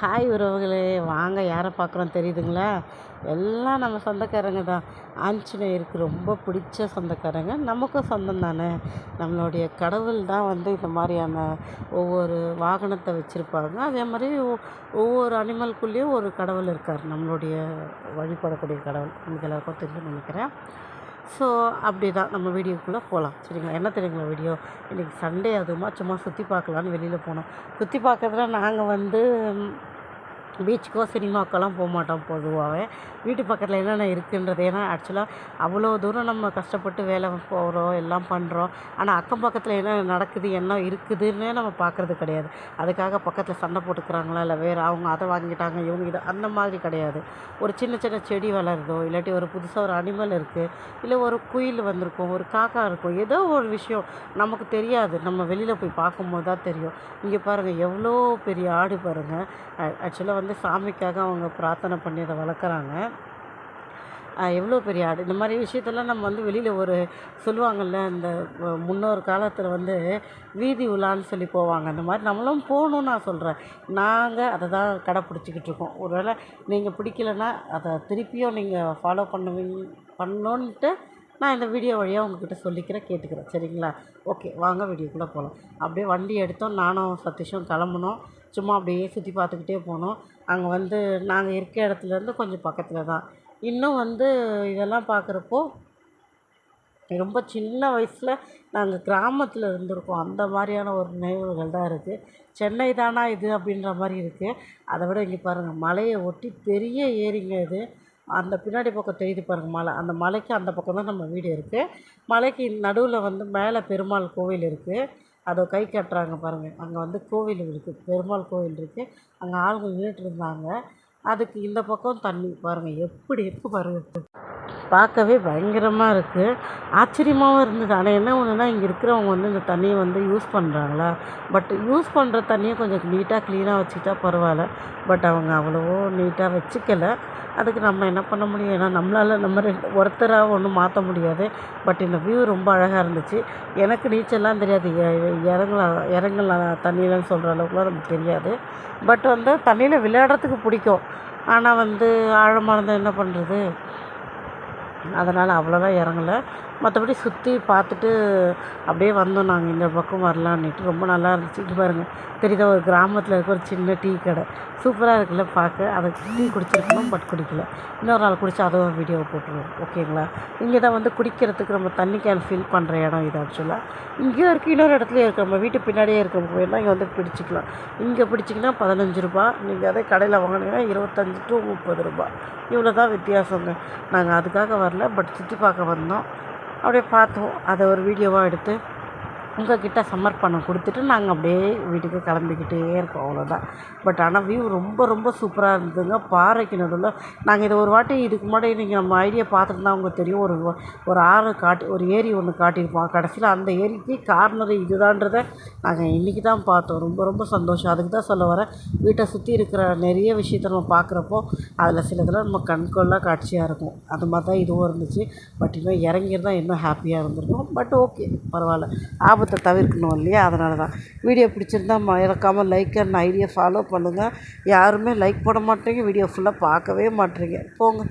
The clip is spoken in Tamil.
ஹாய் உறவுகளே வாங்க யாரை பார்க்குறோம் தெரியுதுங்களா? எல்லாம் நம்ம சொந்தக்காரங்க தான். ஆஞ்சநேயருக்கு ரொம்ப பிடிச்ச சொந்தக்காரங்க. நமக்கும் சொந்தம் தானே நம்மளுடைய கடவுள் தான் வந்து இந்த மாதிரியான ஒவ்வொரு வாகனத்தை வச்சுருப்பாங்க. அதே மாதிரி ஒவ்வொரு அனிமல்குள்ளேயும் ஒரு கடவுள் இருக்கார். நம்மளுடைய வழிபடக்கூடிய கடவுள். நமக்கு எல்லாருக்கும் தெரிஞ்சு நினைக்கிறேன். ஸோ அப்படி தான் நம்ம வீடியோக்குள்ளே போகலாம் சரிங்களா? என்ன தெரியுங்களா வீடியோ? இன்றைக்கி சண்டே அதுவுமா சும்மா சுற்றி பார்க்கலான்னு வெளியில் போனோம். சுற்றி பார்க்கறதுல நாங்கள் வந்து பீச்சுக்கோ சினிமாக்கெல்லாம் போக மாட்டோம் பொதுவாகவே வீட்டு பக்கத்தில் என்னென்ன இருக்குன்றது ஏன்னா ஆக்சுவலாக அவ்வளோ தூரம் நம்ம கஷ்டப்பட்டு வேலை போகிறோம் எல்லாம் பண்ணுறோம் ஆனால் அக்கம் பக்கத்தில் என்ன நடக்குது என்ன இருக்குதுன்னே நம்ம பார்க்குறது கிடையாது. அதுக்காக பக்கத்தில் சண்டை போட்டுக்கிறாங்களா இல்லை வேறு அவங்க அதை வாங்கிட்டாங்க இவங்க இதை அந்த மாதிரி கிடையாது. ஒரு சின்ன சின்ன செடி வளருதோ இல்லாட்டி ஒரு புதுசாக ஒரு அனிமல் இருக்குது இல்லை ஒரு குயில் வந்திருக்கும் ஒரு காக்கா இருக்கும் ஏதோ ஒரு விஷயம் நமக்கு தெரியாது. நம்ம வெளியில் போய் பார்க்கும்போது தான் தெரியும். இங்கே பாருங்கள் எவ்வளோ பெரிய ஆடு பாருங்கள் ஆக்சுவலாக வந்து சாமிக்காக அவங்க பிரார்த்தனை பண்ணி அதை வளர்க்குறாங்க. எவ்வளோ பெரிய ஆடு. இந்த மாதிரி விஷயத்தெல்லாம் நம்ம வந்து வெளியில் ஒரு சொல்லுவாங்கள்ல இந்த முன்னோர் காலத்தில் வந்து வீதி உலான்னு சொல்லி போவாங்க. அந்த மாதிரி நம்மளும் போகணுன்னு நான் சொல்கிறேன் நாங்கள் அதை தான் கடைப்பிடிச்சிக்கிட்டு இருக்கோம். ஒருவேளை நீங்கள் பிடிக்கலன்னா அதை திருப்பியும் நீங்கள் ஃபாலோ பண்ணுவீங்க பண்ணணுன்ட்டு நான் இந்த வீடியோ வழியாக உங்ககிட்ட சொல்லிக்கிறேன் கேட்டுக்கிறேன். சரிங்களா? ஓகே வாங்க வீடியோக்குள்ளே போகலாம் அப்படியே வண்டி எடுத்தோம். நானும் சதீஷும் கிளம்புனோம். சும்மா அப்படியே சுற்றி பார்த்துக்கிட்டே போனோம். அங்கே வந்து நாங்கள் இருக்க இடத்துலேருந்து கொஞ்சம் பக்கத்தில் தான். இன்னும் வந்து இதெல்லாம் பார்க்குறப்போ ரொம்ப சின்ன வயசில் நாங்கள் கிராமத்தில் இருந்திருக்கோம். அந்த மாதிரியான ஒரு நினைவுகள் தான் இருக்குது சென்னை தானா இது அப்படின்ற மாதிரி இருக்குது அதை விட இங்கே பாருங்கள் மலையை ஒட்டி பெரிய ஏரிங்க இது. அந்த பின்னாடி பக்கம் தெரியுது பாருங்கள் மலை. அந்த மலைக்கு அந்த பக்கம் தான் நம்ம வீடு இருக்குது மலைக்கு நடுவில் வந்து மேலே பெருமாள் கோவில் இருக்குது அதை கை கட்டுறாங்க பாருங்கள் அங்கே வந்து கோவில் இருக்குது பெருமாள் கோவில் இருக்குது அங்கே ஆளுங்க நின்றுட்டு இருந்தாங்க. அதுக்கு இந்த பக்கம் தண்ணி பாருங்கள் எப்படி இருக்குது பாருங்கள் பார்க்கவே பயங்கரமாக இருக்குது ஆச்சரியமாகவும் இருந்தது. ஆனால் என்ன ஒன்றுனா இங்கே இருக்கிறவங்க வந்து இந்த தண்ணியை வந்து யூஸ் பண்ணுறாங்களா பட் யூஸ் பண்ணுற தண்ணியை கொஞ்சம் நீட்டாக க்ளீனாக வச்சுக்கிட்டா பரவாயில்ல. பட் அவங்க அவ்வளவோ நீட்டாக வச்சுக்கலை. அதுக்கு நம்ம என்ன பண்ண முடியும்? ஏன்னா நம்மளால் நம்ம ரெண்டு ஒருத்தராக ஒன்றும் மாற்ற முடியாது. பட் இந்த வியூ ரொம்ப அழகாக இருந்துச்சு. எனக்கு நீச்சல்லாம் தெரியாது. இறங்கலாம் இறங்கலாம் தண்ணியிலன்னு சொல்கிற அளவுக்குலாம் நமக்கு தெரியாது. பட் வந்து தண்ணியில் விளையாடுறதுக்கு பிடிக்கும். ஆனால் வந்து ஆழமாக இருந்தால் என்ன பண்ணுறது அதனால் அவ்வளோவா இறங்கல. மற்றபடி சுற்றி பார்த்துட்டு அப்படியே வந்தோம் நாங்கள் இந்த பக்கம் வரலான்னுட்டு ரொம்ப நல்லா இருந்துச்சு. இங்கே பாருங்கள் தெரியுதா? ஒரு கிராமத்தில் இருக்க ஒரு சின்ன டீ கடை. சூப்பராக இருக்குல்ல பார்க்க. அதை டீ குடிச்சிருக்கணும் பட் குடிக்கல. இன்னொரு நாள் குடிச்சு அதுவும் வீடியோ போட்டுருவோம். ஓகேங்களா? இங்கே தான் வந்து குடிக்கிறதுக்கு நம்ம தண்ணி கேன் ஃபில் பண்ணுற இடம் இது ஆக்சுவலாக இங்கேயும் இருக்குது இன்னொரு இடத்துலையும் இருக்குது நம்ம வீட்டு பின்னாடியே இருக்க போயிருந்தால் இங்கே வந்து பிடிச்சிக்கலாம். இங்கே பிடிச்சிங்கன்னா பதினஞ்சு ரூபா. நீங்கள் அதே கடையில் வாங்கினீங்கன்னா இருபத்தஞ்சி டு முப்பது ரூபா. இவ்வளோ தான் வித்தியாசங்க. நாங்கள் அதுக்காக வரல. பட் சுற்றி பார்க்க வந்தோம். அப்படியே பார்த்தோம். அதை ஒரு வீடியோவாக எடுத்து உங்கள்கிட்ட சமர்ப்பணம் கொடுத்துட்டு நாங்கள் அப்படியே வீட்டுக்கு கிளம்பிக்கிட்டே இருக்கோம் அவ்வளோதான் பட் ஆனால் வியூ ரொம்ப ரொம்ப சூப்பராக இருந்ததுங்க. பாறைக்கு நடுவில் நாங்கள் இதை ஒரு வாட்டி இதுக்கு முன்னாடி நீங்கள் நம்ம ஐடியா பார்த்துட்டு தான் தெரியும். ஒரு ஒரு ஆறு காட்டி ஒரு ஏரி ஒன்று காட்டியிருப்போம். கடைசியில் அந்த ஏரிக்கு கார்னர் இதுதான்றதை நாங்கள் இன்றைக்கி தான் பார்த்தோம். ரொம்ப ரொம்ப சந்தோஷம். அதுக்கு தான் சொல்ல வரேன். வீட்டை சுற்றி இருக்கிற நிறைய விஷயத்த நம்ம பார்க்குறப்போ அதில் சிலதெல்லாம் நம்ம கண்கொள்ளா காட்சியாக இருக்கும். அது மாதிரி தான் இதுவும் இருந்துச்சு. பட் இன்னும் இறங்கியிருந்தால் இன்னும் ஹாப்பியாக இருந்திருக்கும். பட் ஓகே பரவாயில்ல. ஆபத்து ஆபத்தை தவிர்க்கணும் இல்லையா? அதனால தான் வீடியோ பிடிச்சிருந்தா மறக்காமல் லைக் அண்ட் ஐடியா ஃபாலோ பண்ணுங்கள் யாருமே லைக் பண்ண மாட்டேங்க. வீடியோ ஃபுல்லாக பார்க்கவே மாட்டேறீங்க போங்க.